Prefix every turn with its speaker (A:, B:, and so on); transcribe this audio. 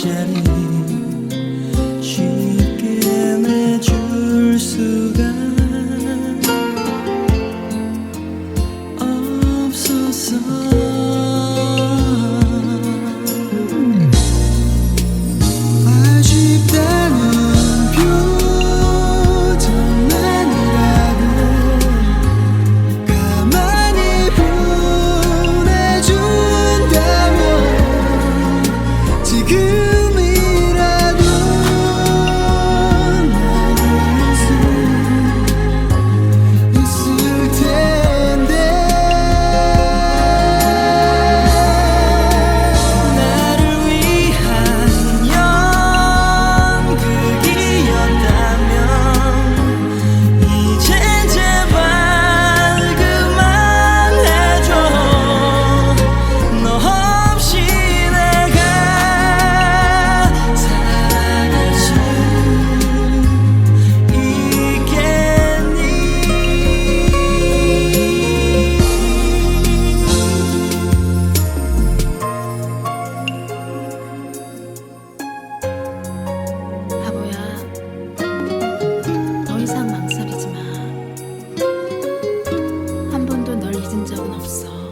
A: 这里。 잊은 적은 없어.